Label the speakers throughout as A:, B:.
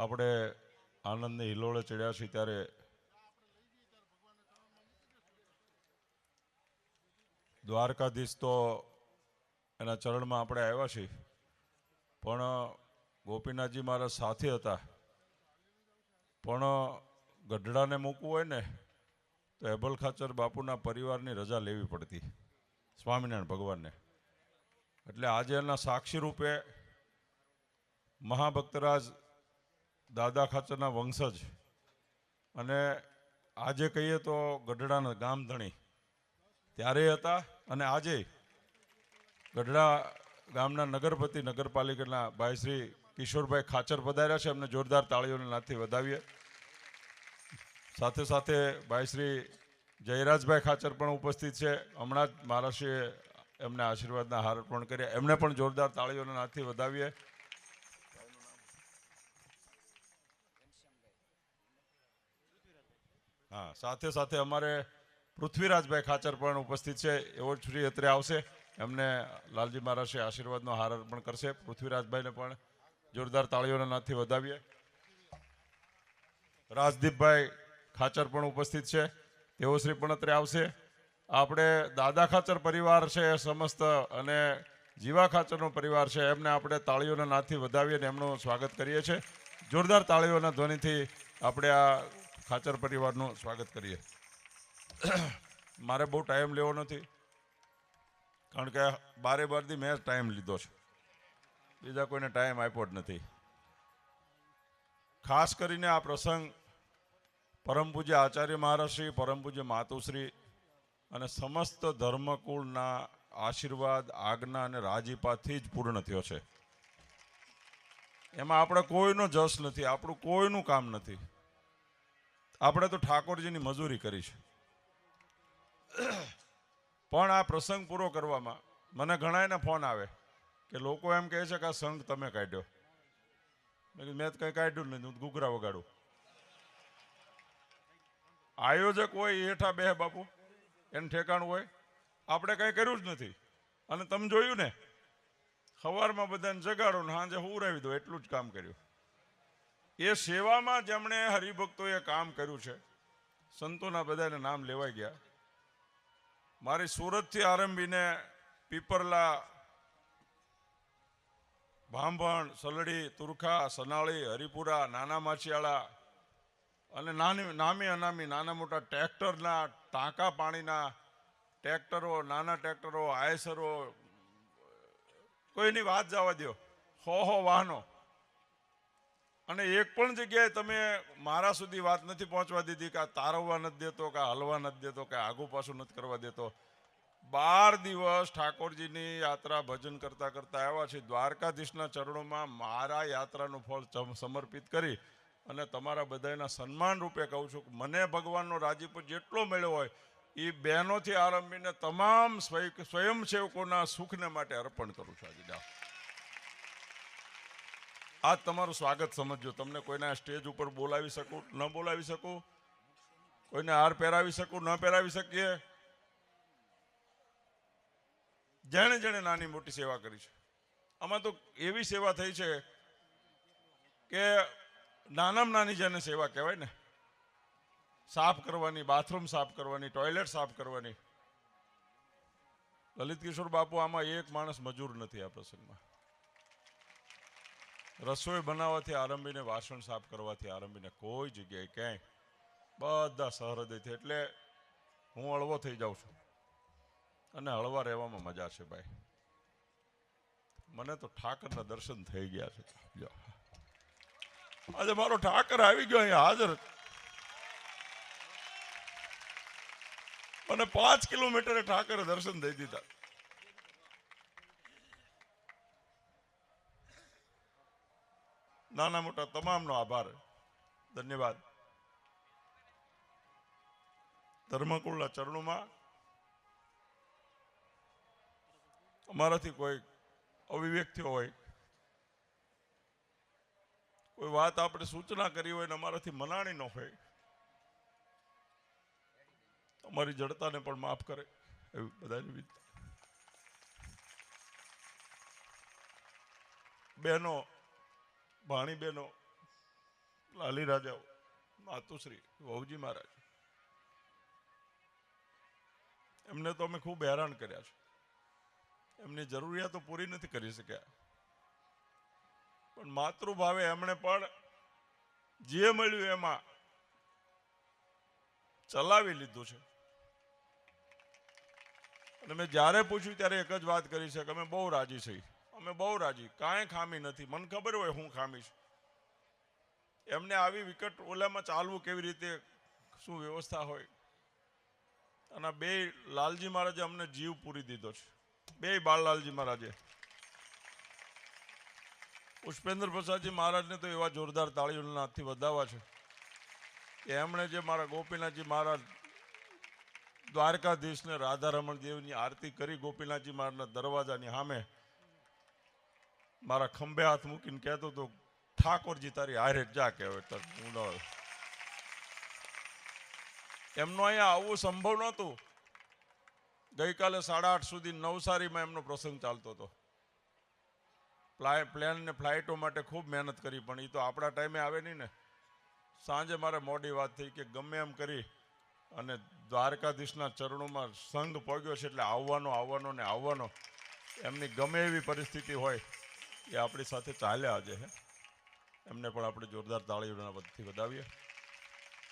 A: આપણે આનંદની હિલોળે ચડ્યા છીએ ત્યારે દ્વારકાધીશ તો એના ચરણમાં આપણે આવ્યા છીએ. પણ ગોપીનાથજી મારા સાથી હતા. પણ ગઢડાને મૂકવું હોય ને, તો એબલ ખાચર બાપુના પરિવારની રજા લેવી પડતી, સ્વામિનારાયણ ભગવાનને. એટલે આજે એના સાક્ષી રૂપે મહાભક્તરાજ દાદા ખાચરના વંશજ. અને આજે કહીએ તો ગઢડાના ગામધણી ત્યારે હતા અને આજે ગઢડા ગામના નગરપતિ, નગરપાલિકાના ભાઈ શ્રી કિશોરભાઈ ખાચર પધાર્યા છે. એમને જોરદાર તાળીઓને નાથી વધાવીએ. સાથે સાથે ભાઈ શ્રી જયરાજભાઈ ખાચર પણ ઉપસ્થિત છે. હમણાં જ મહારાષ્ટ્રીએ એમને આશીર્વાદના હાર અર્પણ કર્યા. એમને પણ જોરદાર તાળીઓના નાથી વધાવીએ. હા, સાથે સાથે અમારે પૃથ્વીરાજભાઈ ખાચર પણ ઉપસ્થિત છે એવો શ્રી અત્રે આવશે. એમને લાલજી મહારાજે આશીર્વાદનો હાર અર્પણ કરશે. પૃથ્વીરાજભાઈને પણ જોરદાર તાળીઓના નાથથી વધાવીએ. રાજદીપભાઈ ખાચર પણ ઉપસ્થિત છે, તેઓ શ્રી પણ અત્રે આવશે. આપણે દાદા ખાચર પરિવાર છે સમસ્ત અને જીવા ખાચરનો પરિવાર છે, એમને આપણે તાળીઓના નાથથી વધાવીએ અને એમનું સ્વાગત કરીએ છીએ. જોરદાર તાળીઓના ધ્વનિથી આપણે આ ખાચર પરિવારનું સ્વાગત કરીએ. મારે બહુ ટાઈમ લેવો નથી, કારણ કે બારે બારથી મેં ટાઈમ લીધો છે. બીજા કોઈને ટાઈમ આપ્યો જ નથી. ખાસ કરીને આ પ્રસંગ પરમ પૂજ્ય આચાર્ય મહારાજશ્રી, પરમ પૂજ્ય માતુશ્રી અને સમસ્ત ધર્મકુળના આશીર્વાદ, આજ્ઞા અને રાજીપાથી જ પૂર્ણ થયો છે. એમાં આપણે કોઈનો જશ નથી, આપણું કોઈનું કામ નથી. આપણે તો ઠાકોરજીની મજૂરી કરી છે. પણ આ પ્રસંગ પૂરો કરવામાં મને ઘણા એના ફોન આવે કે લોકો એમ કહે છે કે આ સંઘ તમે કાઢ્યો. મેં તો કંઈ કાઢ્યું નહીં, હું ઘૂઘરા વગાડું. આયોજક હોય હેઠા બે બાપુ, એને ઠેકાણું હોય. આપણે કંઈ કર્યું જ નથી. અને તમે જોયું ને, સવારમાં બધાને જગાડો ને સાંજે હુરાવી દો એટલું જ કામ કર્યું. એ સેવામાં જેમણે હરિભક્તોએ કામ કર્યું છે, સંતોના બધાને નામ લેવાઈ ગયા. મારી સુરતથી આરંભીને પીપરલા, ભાંભણ, સલડી, તુરખા, સનાળી, હરિપુરા, નાના માછિયાળા અને નાની, નામી અનામી નાના મોટા ટ્રેક્ટરના ટાંકા પાણીના ટ્રેક્ટરો, નાના ટ્રેક્ટરો, આયસરો, કોઈની વાત જવા દો હો હો, વાહનો. અને એક પણ જગ્યાએ તમે મારા સુધી વાત નથી પહોંચવા દીધી કે તારવવા નથી દેતો, કે હલવા નથી દેતો, કે આગુ પાછું નથી કરવા દેતો. બાર દિવસ ઠાકોરજીની યાત્રા ભજન કરતા કરતા આવ્યા છે દ્વારકાધીશના ચરણોમાં મારા યાત્રાનું ફળ સમર્પિત કરી અને તમારા બધાના સન્માન રૂપે કહું છું કે મને ભગવાનનો રાજીપો જેટલો મળ્યો હોય, એ બહેનોથી આરંભીને તમામ સ્વય- સ્વયંસેવકોના સુખને માટે અર્પણ કરું છું આજે. આજ તમારું સ્વાગત સમજજો. તમને કોઈના સ્ટેજ ઉપર બોલાવી શકું, ન બોલાવી શકું? કોઈને હાર પહેરાવી શકું, ન પહેરાવી શકીએ? જેણે જેણે નાની મોટી સેવા કરી છે. આમાં તો એવી સેવા થઈ છે કે નાનામાં નાની જેને સેવા કહેવાય ને, સાફ કરવાની, બાથરૂમ સાફ કરવાની, ટોયલેટ સાફ કરવાની. લલિત કિશોર બાપુ, આમાં એક માણસ મજૂર નથી આ પ્રસંગમાં. રસોઈ બનાવવાથી આરંભીને વાસણ સાફ કરવાથી આરંભીને કોઈ જગ્યાએ ક્યાંય બધા સહૃદયથી એટલે હું હળવો થઈ જાઉં છું. અને હળવા રહેવામાં મજા છે ભાઈ. મને તો ઠાકરના દર્શન થઈ ગયા છે. આજે મારો ઠાકર આવી ગયો અહીંયા હાજર. મને પાંચ કિલોમીટરે ઠાકરે દર્શન દઈ દીધા. નાના મોટા તમામનો આભાર. ધન્યવાદ. ધર્મકુળના ચરણોમાં અમારાથી કોઈ અવિવેક હોય, કોઈ વાત આપણે સૂચના કરી હોય ને અમારાથી મનાણી ન હોય, અમારી જડતાને પણ માફ કરે એવી બધાની બહેનો ભાણી બહેનો લાલી રાજા માતુશ્રી, વહુજી મહારાજ. એમને તો અમે ખૂબ હેરાન કર્યા છે. એમની જરૂરિયાતો પૂરી નથી કરી શક્યા. પણ માતૃભાવે એમણે પણ જે મળ્યું એમાં ચલાવી લીધું છે. અને મેં જ્યારે પૂછ્યું ત્યારે એક જ વાત કરી છે કે અમે બહુ રાજી છીએ. અમે બહુ રાજી. કાંઈ ખામી નથી. મને ખબર હોય હું ખામી છું એમને આવી વિકટ ઓલામાં ચાલવું કેવી રીતે, શું વ્યવસ્થા હોય? અને બે લાલજી મહારાજે અમને જીવ પૂરી દીધો છે. બે બાળલાલજી મહારાજે. પુષ્પેન્દ્ર પ્રસાદજી મહારાજને તો એવા જોરદાર તાળીઓના હાથથી વધાવવા છે કે એમણે જે મારા ગોપીનાથજી મહારાજ દ્વારકાધીશને રાધારમણ દેવની આરતી કરી ગોપીનાથજી મહારાજના દરવાજાની સામે મારા ખંભે હાથ મૂકીને કહેતો હતો ઠાકોરજી તારી હારે જ કહેવાય તર હું એમનો અહીંયા આવવું સંભવ નહોતું. ગઈકાલે સાડા આઠ સુધી નવસારીમાં એમનો પ્રસંગ ચાલતો હતો. પ્લાય પ્લેન ફ્લાઇટો માટે ખૂબ મહેનત કરી, પણ એ તો આપણા ટાઈમે આવે નહીં ને. સાંજે મારે મોડી વાત થઈ કે ગમે એમ કરી અને દ્વારકાધીશના ચરણોમાં સંઘ પગ્યો છે એટલે આવવાનો આવવાનો ને આવવાનો. એમની ગમે એવી પરિસ્થિતિ હોય એ આપણી સાથે ચાલ્યા આજે હે. એમને પણ આપણે જોરદાર તાળીઓના વધથી વધાવીએ.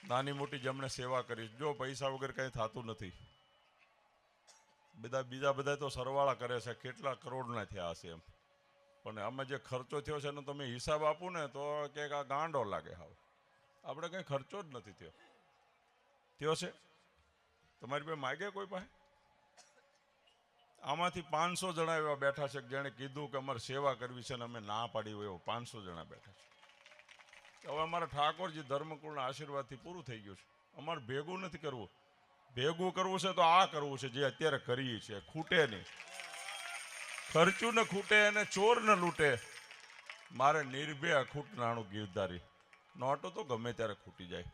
A: નાની મોટી જેમણે સેવા કરી. જો પૈસા વગર કંઈ થતું નથી. બધા, બીજા બધા તો સરવાળા કરે છે. કેટલા કરોડના થયા હશે એમ. પણ આમાં જે ખર્ચો થયો છે એનો તમે હિસાબ આપો ને તો કે આ ગાંડો લાગે હાવ. આપણે કંઈ ખર્ચો જ નથી થયો. થયો છે? તમારી પાસે માગે કોઈ પાસે? આમાંથી પાંચસો જણા એવા બેઠા છે જેણે કીધું કે અમારે સેવા કરવી છે અને અમે ના પાડી હોય એવો પાંચસો જણા બેઠા છે. હવે અમારા ઠાકોરજી ધર્મકુળના આશીર્વાદથી પૂરું થઈ ગયું છે. અમારે ભેગું નથી કરવું. ભેગું કરવું છે તો આ કરવું છે જે અત્યારે કરીએ છીએ. ખૂટે નહીં. ખર્ચું ને ખૂટે અને ચોર ને લૂંટે. મારે નિર્ભય અખૂટ નાણું ગીરધારી. નોટો તો ગમે ત્યારે ખૂટી જાય.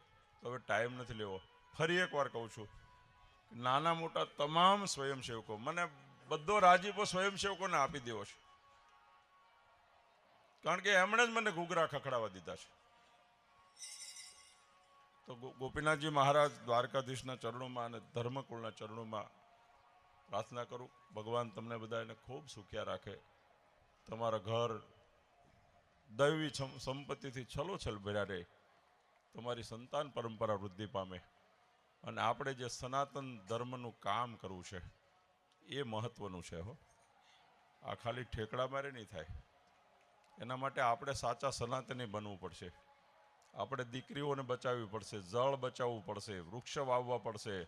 A: તો હવે ટાઈમ નથી લેવો. ફરી એકવાર કહું છું. નાના મોટા તમામ સ્વયંસેવકો, મને બધો રાજીપો સ્વયંસેવકોને આપી દેવો છે. કારણ કે એમણે જ મને ઘૂઘરા ખખડાવવા દીધા છે. તો ગોપીનાથજી મહારાજ દ્વારકાધીશના ચરણોમાં અને ધર્મકુળના ચરણોમાં પ્રાર્થના કરું. ભગવાન તમને બધાને ખૂબ સુખ્યા રાખે. તમારા ઘર દૈવી સંપત્તિથી છલોછલ ભર્યા રહે. તમારી સંતાન પરંપરા વૃદ્ધિ પામે. અને આપણે જે સનાતન ધર્મનું કામ કરવું છે એ મહત્ત્વનું છે હો. આ ખાલી ઠેકડા મારે નહીં થાય. એના માટે આપણે સાચા સનાતની બનવું પડશે. આપણે દીકરીઓને બચાવવી પડશે, જળ બચાવવું પડશે, વૃક્ષ વાવવા પડશે.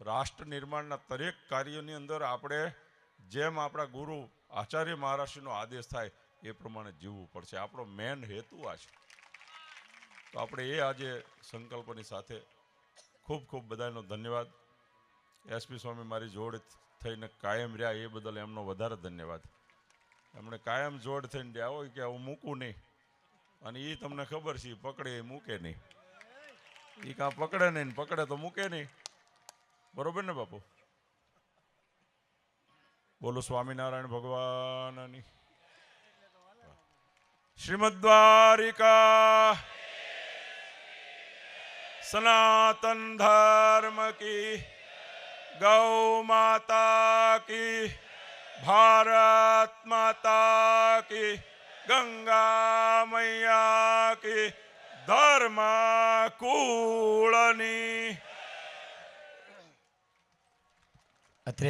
A: રાષ્ટ્ર નિર્માણના દરેક કાર્યોની અંદર આપણે જેમ આપણા ગુરુ આચાર્ય મહારાષ્ટ્રનો આદેશ થાય એ પ્રમાણે જીવવું પડશે. આપણો મેન હેતુ આ છે. તો આપણે એ આજે સંકલ્પની સાથે ખૂબ ખૂબ બધાનો ધન્યવાદ. એસપી સ્વામી મારી જોડ થઈને કાયમ રહ્યા, એ બદલ એમનો વધારે ધન્યવાદ. એમણે કાયમ જોડ થઈને રહ્યા હોય કે હું મૂકું નહીં, અને એ તમને ખબર છે પકડે એ મૂકે નહીં. એ કાં પકડે નહીં પકડે તો મૂકે નહીં. બરોબર ને બાપુ? બોલો સ્વામિનારાયણ ભગવાનની. શ્રીમદ દ્વારિકા. સનાતન ધર્મ કી ગૌ માતા કી ભારત માતા કી ગંગા મૈયા કી ધર્મ કુળની